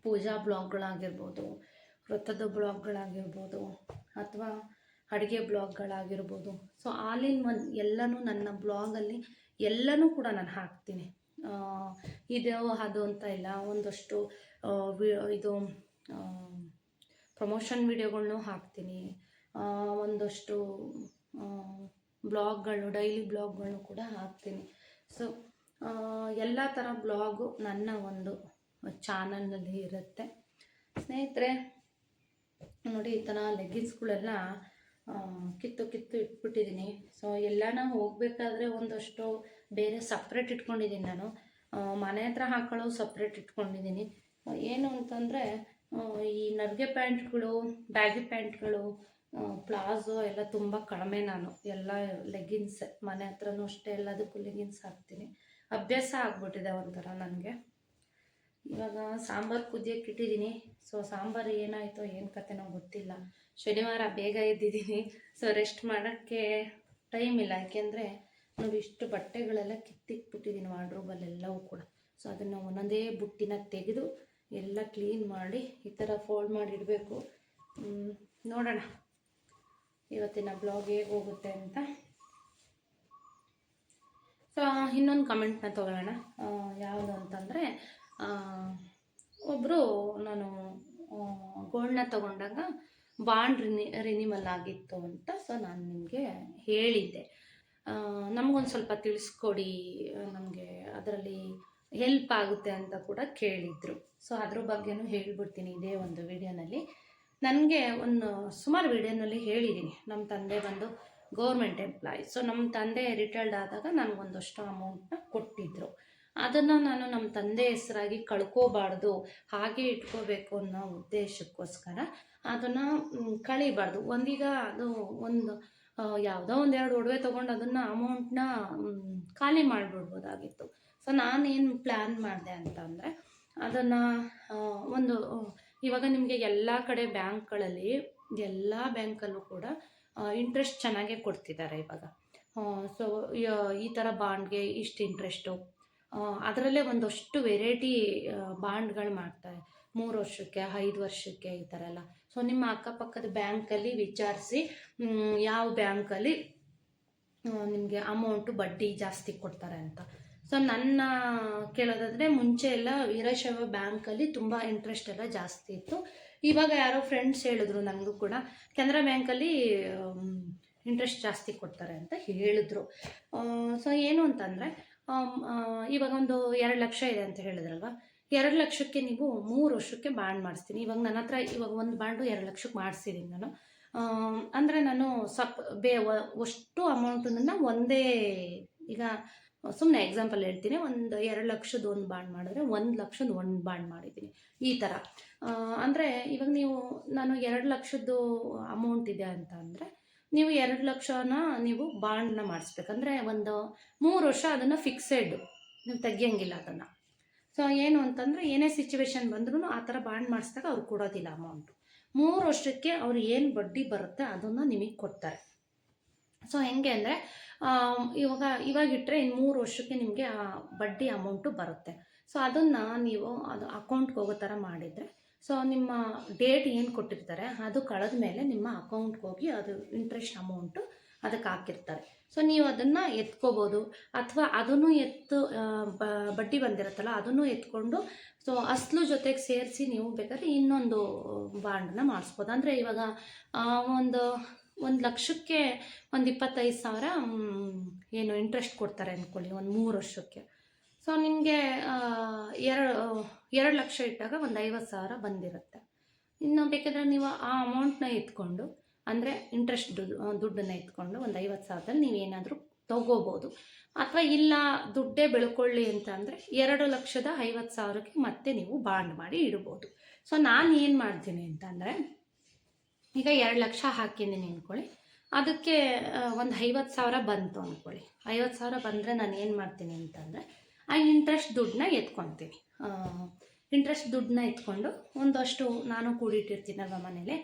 ಪೂಜಾ ಬ್ಲಾಗ್ಗಳಾಗಿರ್ಬೋದು ವ್ರತದ ಬ್ಲಾಗ್ಗಳಾಗಿರ್ಬೋದು ಅಥವಾ ಅಡುಗೆ ಬ್ಲಾಗ್ಗಳಾಗಿರ್ಬೋದು. ಸೊ ಆಲ್ ಇನ್ ಒನ್ ಎಲ್ಲನೂ ನನ್ನ ಬ್ಲಾಗಲ್ಲಿ ಎಲ್ಲನೂ ಕೂಡ ನಾನು ಹಾಕ್ತೀನಿ. ಇದು ಅದು ಅಂತ ಇಲ್ಲ. ಒಂದಷ್ಟು ಇದು ಪ್ರಮೋಷನ್ ವಿಡಿಯೋಗಳ್ನೂ ಹಾಕ್ತೀನಿ. ಒಂದಷ್ಟು ಬ್ಲಾಗ್ಗಳು ಡೈಲಿ ಬ್ಲಾಗ್ಗಳನ್ನು ಕೂಡ ಹಾಕ್ತೀನಿ. ಸೊ ಎಲ್ಲ ಥರ ಬ್ಲಾಗು ನನ್ನ ಒಂದು ಚಾನಲ್ನಲ್ಲಿ ಇರುತ್ತೆ. ಸ್ನೇಹಿತರೆ ನೋಡಿ, ಈ ಥರ ಲೆಗ್ಗಿನ್ಸ್ಗಳೆಲ್ಲ ಕಿತ್ತು ಕಿತ್ತು ಇಟ್ಬಿಟ್ಟಿದ್ದೀನಿ. ಸೊ ಎಲ್ಲಾನ ಹೋಗಬೇಕಾದ್ರೆ ಒಂದಷ್ಟು ಬೇರೆ ಸಪ್ರೇಟ್ ಇಟ್ಕೊಂಡಿದ್ದೀನಿ ನಾನು. ಮನೆ ಹತ್ರ ಹಾಕೊಳ್ಳೋ ಸಪ್ರೇಟ್ ಇಟ್ಕೊಂಡಿದ್ದೀನಿ. ಏನು ಅಂತಂದರೆ ಈ ನರ್ಗೆ ಪ್ಯಾಂಟ್ಗಳು, ಬ್ಯಾಗಿ ಪ್ಯಾಂಟ್ಗಳು ಪ್ಲಾಜೋ ಎಲ್ಲ ತುಂಬ ಕಡಿಮೆ ನಾನು. ಎಲ್ಲ ಲೆಗ್ಗಿನ್ಸ್ ಮನೆ ಹತ್ರನೂ ಅಷ್ಟೇ, ಎಲ್ಲದಕ್ಕೂ ಲೆಗ್ಗಿನ್ಸ್ ಹಾಕ್ತೀನಿ. ಅಭ್ಯಾಸ ಆಗ್ಬಿಟ್ಟಿದೆ ಒಂಥರ ನನಗೆ. ಇವಾಗ ಸಾಂಬಾರು ಕುದಿಯಕ್ಕೆ ಇಟ್ಟಿದ್ದೀನಿ. ಸೊ ಸಾಂಬಾರು ಏನಾಯಿತೋ ಏನು ಕತೆನೋ ಗೊತ್ತಿಲ್ಲ. ಶನಿವಾರ ಬೇಗ ಎದ್ದಿದ್ದೀನಿ. ಸೊ ರೆಸ್ಟ್ ಮಾಡೋಕ್ಕೆ ಟೈಮ್ ಇಲ್ಲ. ಯಾಕೆಂದರೆ ನಾವು ಇಷ್ಟು ಬಟ್ಟೆಗಳೆಲ್ಲ ಕಿತ್ತಿಟ್ಬಿಟ್ಟಿದ್ದೀನಿ ವಾರ್ಡ್ರೋಬಲ್ಲೆಲ್ಲವೂ ಕೂಡ. ಸೊ ಅದನ್ನು ಒಂದೊಂದೇ ಬುಟ್ಟಿನ ತೆಗೆದು ಎಲ್ಲ ಕ್ಲೀನ್ ಮಾಡಿ ಈ ಥರ ಫೋಲ್ಡ್ ಮಾಡಿ ಇಡಬೇಕು ನೋಡೋಣ. ಇವತ್ತಿನ ಬ್ಲಾಗ್ ಹೇಗೆ ಹೋಗುತ್ತೆ ಅಂತ. ಸೊ ಇನ್ನೊಂದು ಕಮೆಂಟ್ನ ತೊಗೊಳ್ಳೋಣ. ಯಾವುದು ಅಂತಂದರೆ ಒಬ್ಬರು ನಾನು ಗೋಲ್ಡ್ನ ತಗೊಂಡಾಗ ಬಾಂಡ್ ರಿನಿ ರಿನಿಮಲ್ ಆಗಿತ್ತು ಅಂತ ಸೊ ನಾನು ನಿಮಗೆ ಹೇಳಿದ್ದೆ. ನಮಗೊಂದು ಸ್ವಲ್ಪ ತಿಳಿಸ್ಕೊಡಿ ನಮಗೆ ಅದರಲ್ಲಿ ಹೆಲ್ಪ್ ಆಗುತ್ತೆ ಅಂತ ಕೂಡ ಕೇಳಿದರು. ಸೊ ಅದ್ರ ಬಗ್ಗೆನೂ ಹೇಳ್ಬಿಡ್ತೀನಿ ಇದೇ ಒಂದು ವಿಡಿಯೋನಲ್ಲಿ. ನನಗೆ ಒಂದು ಸುಮಾರು ವಿಡಿಯೋನಲ್ಲಿ ಹೇಳಿದ್ದೀನಿ ನಮ್ಮ ತಂದೆ ಬಂದು ಗೌರ್ಮೆಂಟ್ ಎಂಪ್ಲಾಯಿ ಸೊ ನಮ್ಮ ತಂದೆ ರಿಟೈರ್ಡ್ ಆದಾಗ ನನಗೊಂದಷ್ಟು ಅಮೌಂಟ್ನ ಕೊಟ್ಟಿದ್ದರು ಅದನ್ನು ನಾನು ನಮ್ಮ ತಂದೆ ಹೆಸರಾಗಿ ಕಳ್ಕೋಬಾರ್ದು, ಹಾಗೆ ಇಟ್ಕೋಬೇಕು ಅನ್ನೋ ಉದ್ದೇಶಕ್ಕೋಸ್ಕರ ಅದನ್ನು ಕಳಿಬಾರ್ದು. ಒಂದೀಗ ಅದು ಒಂದು ಯಾವುದೋ ಯಾವುದೋ ಒಂದೆರಡು ಒಡವೆ ತೊಗೊಂಡು ಅದನ್ನು ಅಮೌಂಟ್ನ ಖಾಲಿ ಮಾಡಿಬಿಡ್ಬೋದಾಗಿತ್ತು. ಸೊ ನಾನೇನು ಪ್ಲ್ಯಾನ್ ಮಾಡಿದೆ ಅಂತಂದರೆ ಅದನ್ನು ಒಂದು ಇವಾಗ ನಿಮಗೆ ಎಲ್ಲ ಕಡೆ ಬ್ಯಾಂಕ್ಗಳಲ್ಲಿ, ಎಲ್ಲ ಬ್ಯಾಂಕಲ್ಲೂ ಕೂಡ ಇಂಟ್ರೆಸ್ಟ್ ಚೆನ್ನಾಗೇ ಕೊಡ್ತಿದ್ದಾರೆ ಇವಾಗ. ಸೊ ಈ ಥರ ಬಾಂಡ್ಗೆ ಇಷ್ಟು ಇಂಟ್ರೆಸ್ಟು ಅದರಲ್ಲೇ ಒಂದಷ್ಟು ವೆರೈಟಿ ಬಾಂಡ್ಗಳು ಮಾಡ್ತಾರೆ. ಮೂರು ವರ್ಷಕ್ಕೆ, ಐದು ವರ್ಷಕ್ಕೆ ಈ ಥರ ಎಲ್ಲ. ಸೊ ನಿಮ್ಮ ಅಕ್ಕಪಕ್ಕದ ಬ್ಯಾಂಕಲ್ಲಿ ವಿಚಾರಿಸಿ ಯಾವ ಬ್ಯಾಂಕಲ್ಲಿ ನಿಮಗೆ ಅಮೌಂಟು ಬಡ್ಡಿ ಜಾಸ್ತಿ ಕೊಡ್ತಾರೆ ಅಂತ. ಸೊ ನನ್ನ ಕೇಳೋದಾದರೆ ಮುಂಚೆ ಎಲ್ಲ ವೀರಶೈವ ಬ್ಯಾಂಕಲ್ಲಿ ತುಂಬ ಇಂಟ್ರೆಸ್ಟ್ ಎಲ್ಲ ಜಾಸ್ತಿ ಇತ್ತು. ಇವಾಗ ಯಾರೋ ಫ್ರೆಂಡ್ಸ್ ಹೇಳಿದ್ರು ನನಗೂ ಕೂಡ. ಕೆನರಾ ಬ್ಯಾಂಕಲ್ಲಿ ಇಂಟ್ರೆಸ್ಟ್ ಜಾಸ್ತಿ ಕೊಡ್ತಾರೆ ಅಂತ ಹೇಳಿದ್ರು. ಸೊ ಏನು ಅಂತಂದರೆ ಇವಾಗ ಒಂದು ಎರಡು ಲಕ್ಷ ಇದೆ ಅಂತ ಹೇಳಿದ್ರಲ್ವ? ಎರಡು ಲಕ್ಷಕ್ಕೆ ನೀವು ಮೂರು ವರ್ಷಕ್ಕೆ ಬಾಂಡ್ ಮಾಡಿಸ್ತೀನಿ. ಇವಾಗ ನನ್ನ ಹತ್ರ ಇವಾಗ ಒಂದು ಬಾಂಡು ಎರಡು ಲಕ್ಷಕ್ಕೆ ಮಾಡಿಸಿದ್ದೀನಿ ನಾನು. ಅಂದರೆ ನಾನು ಸಪ್, ಬೇ ಅಷ್ಟು ಅಮೌಂಟನ್ನು ಒಂದೇ, ಈಗ ಸುಮ್ಮನೆ ಎಕ್ಸಾಂಪಲ್ ಹೇಳ್ತೀನಿ. ಒಂದು ಎರಡು ಲಕ್ಷದ ಒಂದು ಬಾಂಡ್ ಮಾಡಿದ್ರೆ ಒಂದು ಲಕ್ಷದ ಒಂದು ಬಾಂಡ್ ಮಾಡಿದ್ದೀನಿ. ಈ ಥರ. ಅಂದರೆ ಇವಾಗ ನೀವು, ನಾನು ಎರಡು ಲಕ್ಷದ್ದು ಅಮೌಂಟ್ ಇದೆ ಅಂತ ಅಂದರೆ ನೀವು ಎರಡು ಲಕ್ಷನ ನೀವು ಬಾಂಡ್ನ ಮಾಡಿಸ್ಬೇಕಂದ್ರೆ ಒಂದು ಮೂರು ವರ್ಷ ಅದನ್ನು ಫಿಕ್ಸೆಡ್ ನೀವು ತೆಗಿಯಂಗಿಲ್ಲ ಅದನ್ನು. ಸೊ ಏನು ಅಂತಂದರೆ ಏನೇ ಸಿಚುವೇಶನ್ ಬಂದ್ರೂ ಆ ಥರ ಬಾಂಡ್ ಮಾಡಿಸಿದಾಗ ಅವ್ರು ಕೊಡೋದಿಲ್ಲ ಅಮೌಂಟು ಮೂರು ವರ್ಷಕ್ಕೆ ಅವ್ರು ಏನು ಬಡ್ಡಿ ಬರುತ್ತೆ ಅದನ್ನು ನಿಮಗೆ ಕೊಡ್ತಾರೆ. ಸೊ ಹೆಂಗೆ ಅಂದರೆ ಇವಾಗ ಇವಾಗ ಇಟ್ಟರೆ ಇನ್ನು ಮೂರು ವರ್ಷಕ್ಕೆ ನಿಮಗೆ ಆ ಬಡ್ಡಿ ಅಮೌಂಟು ಬರುತ್ತೆ. ಸೊ ಅದನ್ನು ನೀವು ಅದು ಅಕೌಂಟ್ಗೆ ಹೋಗೋ ಥರ ಮಾಡಿದರೆ ಸೊ ನಿಮ್ಮ ಡೇಟ್ ಏನು ಕೊಟ್ಟಿರ್ತಾರೆ, ಅದು ಕಳೆದ ಮೇಲೆ ನಿಮ್ಮ ಅಕೌಂಟ್ಗೆ ಹೋಗಿ ಅದು ಇಂಟ್ರೆಸ್ಟ್ ಅಮೌಂಟು ಅದಕ್ಕೆ ಹಾಕಿರ್ತಾರೆ. ಸೊ ನೀವು ಅದನ್ನು ಎತ್ಕೋಬೋದು. ಅಥವಾ ಅದನ್ನು ಎತ್ತು ಬಡ್ಡಿ ಬಂದಿರುತ್ತಲ್ಲ, ಅದನ್ನು ಎತ್ಕೊಂಡು ಸೊ ಅಸ್ಲು ಜೊತೆಗೆ ಸೇರಿಸಿ ನೀವು ಬೇಕಾದ್ರೆ ಇನ್ನೊಂದು ಬಾಂಡನ್ನ ಮಾಡಿಸ್ಬೋದು. ಅಂದರೆ ಇವಾಗ ಒಂದು ಒಂದು ಲಕ್ಷಕ್ಕೆ ಒಂದು ಇಪ್ಪತ್ತೈದು ಸಾವಿರ ಏನು ಇಂಟ್ರೆಸ್ಟ್ ಕೊಡ್ತಾರೆ ಅಂದ್ಕೊಳ್ಳಿ ಒಂದು ಮೂರು ವರ್ಷಕ್ಕೆ. ಸೊ ನಿಮಗೆ ಎರಡು ಎರಡು ಲಕ್ಷ ಇಟ್ಟಾಗ ಒಂದು ಐವತ್ತು ಸಾವಿರ ಬಂದಿರುತ್ತೆ. ಇನ್ನು ಬೇಕಾದರೆ ನೀವು ಆ ಅಮೌಂಟ್ನ ಎತ್ಕೊಂಡು ಅಂದರೆ ಇಂಟ್ರೆಸ್ಟ್ ದುಡ್ಡು ದುಡ್ಡನ್ನು ಎತ್ಕೊಂಡು ಒಂದು ಐವತ್ತು ಸಾವಿರದಲ್ಲಿ ನೀವು ಏನಾದರೂ ತಗೋಬೋದು. ಅಥವಾ ಇಲ್ಲ ದುಡ್ಡೇ ಬೆಳ್ಕೊಳ್ಳಿ ಅಂತ ಅಂದರೆ ಎರಡು ಲಕ್ಷದ ಐವತ್ತು ಸಾವಿರಕ್ಕೆ ಮತ್ತೆ ನೀವು ಬಾಂಡ್ ಮಾಡಿ ಇಡ್ಬೋದು. ಸೊ ನಾನು ಏನು ಮಾಡ್ತೀನಿ ಅಂತಂದರೆ ಈಗ ಎರಡು ಲಕ್ಷ ಹಾಕಿದ್ದೀನಿ ಅಂದ್ಕೊಳ್ಳಿ ಅದಕ್ಕೆ ಒಂದು ಐವತ್ತು ಸಾವಿರ ಬಂತು ಅಂದ್ಕೊಳ್ಳಿ ಐವತ್ತು ಸಾವಿರ ಬಂದರೆ ನಾನು ಏನು ಮಾಡ್ತೀನಿ ಅಂತಂದರೆ ಆ ಇಂಟ್ರೆಸ್ಟ್ ದುಡ್ಡನ್ನ ಎತ್ಕೊತೀನಿ ಇಂಟ್ರೆಸ್ಟ್ ದುಡ್ಡನ್ನ ಎತ್ಕೊಂಡು ಒಂದಷ್ಟು ನಾನು ಕೂಡಿಟ್ಟಿರ್ತೀನಲ್ವ ಮನೇಲಿ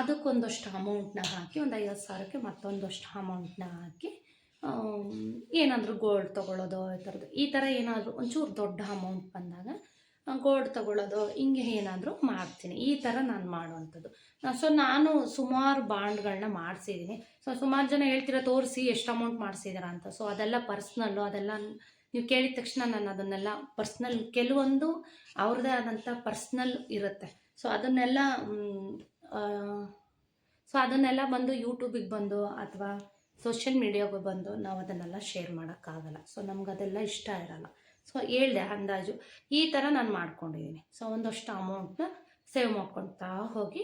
ಅದಕ್ಕೊಂದಷ್ಟು ಅಮೌಂಟ್ನ ಹಾಕಿ ಒಂದು ಐವತ್ತು ಸಾವಿರಕ್ಕೆ ಮತ್ತೊಂದಷ್ಟು ಅಮೌಂಟ್ನ ಹಾಕಿ ಏನಾದರೂ ಗೋಲ್ಡ್ ತೊಗೊಳ್ಳೋದು ಈ ಥರದ್ದು ಈ ಥರ ಏನಾದರೂ ಒಂಚೂರು ದೊಡ್ಡ ಅಮೌಂಟ್ ಬಂದಾಗ ಗೋಲ್ಡ್ ತೊಗೊಳ್ಳೋದು ಹಿಂಗೆ ಏನಾದರೂ ಮಾಡ್ತೀನಿ. ಈ ಥರ ನಾನು ಮಾಡುವಂಥದ್ದು. ಸೊ ನಾನು ಸುಮಾರು ಬಾಂಡ್ಗಳನ್ನ ಮಾಡಿಸಿದ್ದೀನಿ ಸೊ ಸುಮಾರು ಜನ ಹೇಳ್ತೀರ, ತೋರಿಸಿ ಎಷ್ಟು ಅಮೌಂಟ್ ಮಾಡಿಸಿದ್ದೀರಾ ಅಂತ. ಸೊ ಅದೆಲ್ಲ ಪರ್ಸ್ನಲ್ಲು ಅದೆಲ್ಲ ನೀವು ಕೇಳಿದ ತಕ್ಷಣ ನಾನು ಅದನ್ನೆಲ್ಲ ಪರ್ಸ್ನಲ್ ಕೆಲವೊಂದು ಅವ್ರದ್ದೇ ಆದಂಥ ಪರ್ಸ್ನಲ್ ಇರುತ್ತೆ. ಸೊ ಅದನ್ನೆಲ್ಲ ಸೊ ಅದನ್ನೆಲ್ಲ ಬಂದು ಯೂಟ್ಯೂಬಿಗೆ ಬಂದು ಅಥವಾ ಸೋಷಿಯಲ್ ಮೀಡಿಯಾಗೆ ಬಂದು ನಾವು ಅದನ್ನೆಲ್ಲ ಶೇರ್ ಮಾಡೋಕ್ಕಾಗಲ್ಲ. ಸೊ ನಮ್ಗೆ ಅದೆಲ್ಲ ಇಷ್ಟ ಇರಲ್ಲ. ಸೊ ಹೇಳಿದೆ ಅಂದಾಜು. ಈ ಥರ ನಾನು ಮಾಡ್ಕೊಂಡಿದ್ದೀನಿ ಸೊ ಒಂದಷ್ಟು ಅಮೌಂಟ್ನ ಸೇವ್ ಮಾಡ್ಕೊತಾ ಹೋಗಿ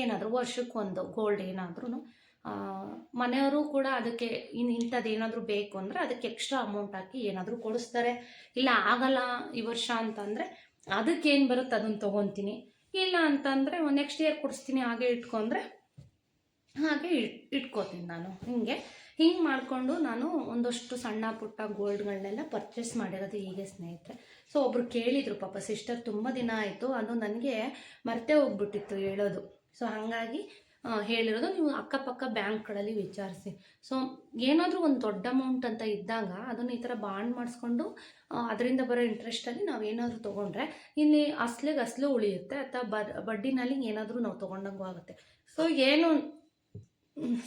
ಏನಾದರೂ ವರ್ಷಕ್ಕೊಂದು ಗೋಲ್ಡ್ ಏನಾದ್ರೂ ಮನೆಯವರು ಕೂಡ ಅದಕ್ಕೆ ಇನ್ನು ಇಂಥದ್ದು ಏನಾದರೂ ಬೇಕು ಅಂದರೆ ಅದಕ್ಕೆ ಎಕ್ಸ್ಟ್ರಾ ಅಮೌಂಟ್ ಹಾಕಿ ಏನಾದರೂ ಕೊಡಿಸ್ತಾರೆ. ಇಲ್ಲ ಆಗಲ್ಲ ಈ ವರ್ಷ ಅಂತಂದರೆ ಏನು ಬರುತ್ತೆ ಅದನ್ನು ತೊಗೊತೀನಿ. ಇಲ್ಲ ಅಂತಂದರೆ ನೆಕ್ಸ್ಟ್ ಇಯರ್ ಕೊಡಿಸ್ತೀನಿ ಹಾಗೆ ಇಟ್ಕೊಂಡ್ರೆ ಹಾಗೆ ಇಟ್ ಇಟ್ಕೋತೀನಿ ನಾನು. ಹಿಂಗೆ ಹಿಂಗೆ ಮಾಡಿಕೊಂಡು ನಾನು ಒಂದಷ್ಟು ಸಣ್ಣ ಪುಟ್ಟ ಗೋಲ್ಡ್ಗಳನ್ನೆಲ್ಲ ಪರ್ಚೇಸ್ ಮಾಡಿರೋದು ಹೀಗೆ ಸ್ನೇಹಿತರೆ. ಸೊ ಒಬ್ರು ಕೇಳಿದರು ಪಾಪ ಸಿಸ್ಟರ್ ತುಂಬ ದಿನ ಆಯಿತು, ಅದು ನನಗೆ ಮರ್ತೇ ಹೋಗ್ಬಿಟ್ಟಿತ್ತು ಹೇಳೋದು. ಸೊ ಹಾಗಾಗಿ ಹೇಳಿರೋದು ನೀವು ಅಕ್ಕಪಕ್ಕ ಬ್ಯಾಂಕ್ಗಳಲ್ಲಿ ವಿಚಾರಿಸಿ. ಸೊ, ಏನಾದರೂ ಒಂದು ದೊಡ್ಡ ಅಮೌಂಟ್ ಅಂತ ಇದ್ದಾಗ ಅದನ್ನು ಈ ಥರ ಬಾಂಡ್ ಮಾಡಿಸ್ಕೊಂಡು ಅದರಿಂದ ಬರೋ ಇಂಟ್ರೆಸ್ಟಲ್ಲಿ ನಾವು ಏನಾದರೂ ತೊಗೊಂಡ್ರೆ ಇಲ್ಲಿ ಅಸ್ಲಿಗೆ ಅಸ್ಲು ಉಳಿಯುತ್ತೆ ಅಥವಾ ಬಡ್ ಬಡ್ಡಿನಲ್ಲಿ ಏನಾದರೂ ನಾವು ತೊಗೊಂಡಂಗೂ ಆಗುತ್ತೆ. ಸೊ, ಏನು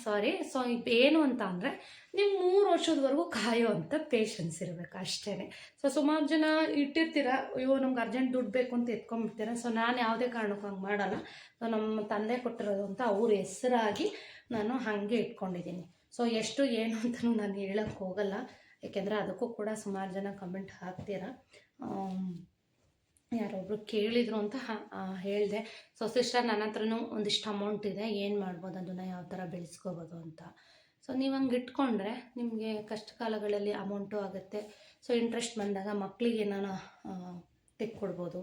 ಸಾರಿ ಸೊ ಏನು ಅಂತ ಅಂದರೆ ನೀವು ಮೂರು ವರ್ಷದವರೆಗೂ ಕಾಯೋ ಅಂಥ ಪೇಷನ್ಸ್ ಇರಬೇಕು ಅಷ್ಟೇ ಸೊ ಸುಮಾರು ಜನ ಇಟ್ಟಿರ್ತೀರ, ಅಯ್ಯೋ, ನಮ್ಗೆ ಅರ್ಜೆಂಟ್ ದುಡ್ಡು ಬೇಕು ಅಂತ ಎತ್ಕೊಂಡ್ಬಿಡ್ತೀರ? ಸೊ ನಾನು ಯಾವುದೇ ಕಾರಣಕ್ಕೂ ಹಂಗೆ ಮಾಡಲ್ಲ. ಸೊ ನಮ್ಮ ತಂದೆ ಕೊಟ್ಟಿರೋದು ಅಂತ ಅವ್ರ ಹೆಸರಾಗಿ ನಾನು ಹಾಗೆ ಇಟ್ಕೊಂಡಿದ್ದೀನಿ. ಸೊ ಎಷ್ಟು ಏನು ಅಂತಲೂ ನಾನು ಹೇಳೋಕ್ಕೆ ಹೋಗಲ್ಲ. ಏಕೆಂದರೆ ಅದಕ್ಕೂ ಕೂಡ ಸುಮಾರು ಜನ ಕಮೆಂಟ್ ಹಾಕ್ತೀರಾ. ಯಾರೊಬ್ರು ಕೇಳಿದರು ಅಂತ ಹೇಳಿದೆ. ಸೊ ಸಿಸ್ಟರ್ ನನ್ನ ಹತ್ರನೂ ಒಂದಿಷ್ಟು ಅಮೌಂಟ್ ಇದೆ, ಏನು ಮಾಡ್ಬೋದು ಅದನ್ನು ಯಾವ ಥರ ಬೆಳೆಸ್ಕೋಬೋದು ಅಂತ. ಸೊ ನೀವು ಹಂಗೆ ಇಟ್ಕೊಂಡ್ರೆ ನಿಮಗೆ ಕಷ್ಟ ಕಾಲಗಳಲ್ಲಿ ಅಮೌಂಟು ಆಗುತ್ತೆ. ಸೊ ಇಂಟ್ರೆಸ್ಟ್ ಬಂದಾಗ ಮಕ್ಕಳಿಗೆ ಏನಾನ ತೆಕ್ಕೊಡ್ಬೋದು,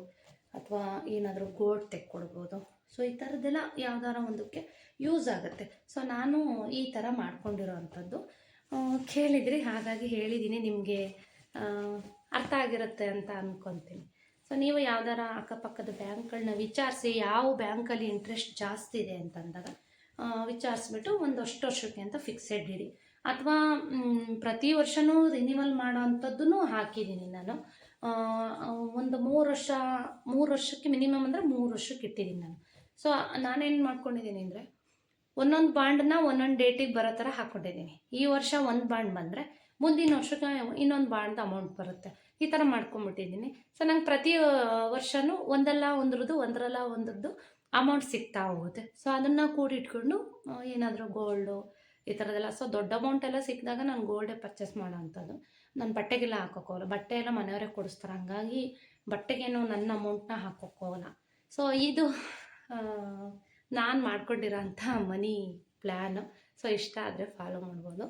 ಅಥವಾ ಏನಾದರೂ ಗೋಲ್ಡ್ ತೆಕ್ಕೊಡ್ಬೋದು. ಸೊ ಈ ಥರದ್ದೆಲ್ಲ ಯಾವ್ದಾರ ಒಂದಕ್ಕೆ ಯೂಸ್ ಆಗುತ್ತೆ. ಸೊ ನಾನು ಈ ಥರ ಮಾಡ್ಕೊಂಡಿರೋ ಅಂಥದ್ದು. ಕೇಳಿದ್ರಿ, ಹಾಗಾಗಿ ಹೇಳಿದ್ದೀನಿ ನಿಮಗೆ ಅರ್ಥ ಆಗಿರುತ್ತೆ ಅಂತ ಅಂದ್ಕೊತೀನಿ ಸೊ ನೀವು ಯಾವ್ದಾರ ಅಕ್ಕಪಕ್ಕದ ಬ್ಯಾಂಕ್ಗಳನ್ನ ವಿಚಾರಿಸಿ ಯಾವ ಬ್ಯಾಂಕಲ್ಲಿ ಇಂಟ್ರೆಸ್ಟ್ ಜಾಸ್ತಿ ಇದೆ ಅಂತಂದಾಗ ವಿಚಾರಿಸ್ಬಿಟ್ಟು ಒಂದು ಅಷ್ಟು ವರ್ಷಕ್ಕೆ ಅಂತ ಫಿಕ್ಸೆಡ್ ಇಡಿ. ಅಥವಾ ಪ್ರತಿ ವರ್ಷನೂ ರಿನಿವಲ್ ಮಾಡೋ ಅಂಥದ್ದನ್ನು ಹಾಕಿದ್ದೀನಿ ನಾನು. ಒಂದು ಮೂರು ವರ್ಷ, ಮೂರು ವರ್ಷಕ್ಕೆ ಮಿನಿಮಮ್ ಅಂದರೆ ಮೂರು ವರ್ಷಕ್ಕೆ ಇಟ್ಟಿದ್ದೀನಿ ನಾನು. ಸೊ ನಾನೇನು ಮಾಡ್ಕೊಂಡಿದ್ದೀನಿ ಅಂದರೆ, ಒಂದೊಂದು ಬಾಂಡನ್ನ ಒಂದೊಂದು ಡೇಟಿಗೆ ಬರೋ ಥರ ಹಾಕ್ಕೊಂಡಿದ್ದೀನಿ ಈ ವರ್ಷ ಒಂದು ಬಾಂಡ್ ಬಂದರೆ, ಮುಂದಿನ ವರ್ಷಕ್ಕೆ ಇನ್ನೊಂದು ಬಾಂಡ್ದು ಅಮೌಂಟ್ ಬರುತ್ತೆ. ಈ ಥರ ಮಾಡ್ಕೊಂಬಿಟ್ಟಿದ್ದೀನಿ ಸೊ ನಂಗೆ ಪ್ರತಿ ವರ್ಷನೂ ಒಂದಲ್ಲ ಒಂದ್ರದ್ದು, ಒಂದರಲ್ಲ ಒಂದ್ರದ್ದು ಅಮೌಂಟ್ ಸಿಗ್ತಾ ಹೋಗುತ್ತೆ. ಸೊ ಅದನ್ನು ಕೂಡಿಟ್ಕೊಂಡು ಏನಾದರೂ ಗೋಲ್ಡು ಈ ಥರದ್ದೆಲ್ಲ ಸೊ ದೊಡ್ಡ ಅಮೌಂಟ್ ಎಲ್ಲ ಸಿಕ್ಕಿದಾಗ ನಾನು ಗೋಲ್ಡೇ ಪರ್ಚೇಸ್ ಮಾಡೋ ಅಂಥದ್ದು. ನಾನು ಬಟ್ಟೆಗೆಲ್ಲ ಹಾಕೋಕ್ಕೋಗಲ್ಲ. ಬಟ್ಟೆ ಎಲ್ಲ ಮನೆಯವರೇ ಕೊಡಿಸ್ತಾರೆ. ಹಂಗಾಗಿ ಬಟ್ಟೆಗೇನು ನನ್ನ ಅಮೌಂಟ್ನ ಹಾಕೋಕ್ಕೋಗಲ್ಲ. ಸೊ ಇದು ನಾನು ಮಾಡ್ಕೊಂಡಿರೋ ಅಂಥ ಮನಿ ಪ್ಲ್ಯಾನು ಸೊ ಇಷ್ಟ ಆದರೆ ಫಾಲೋ ಮಾಡ್ಬೋದು.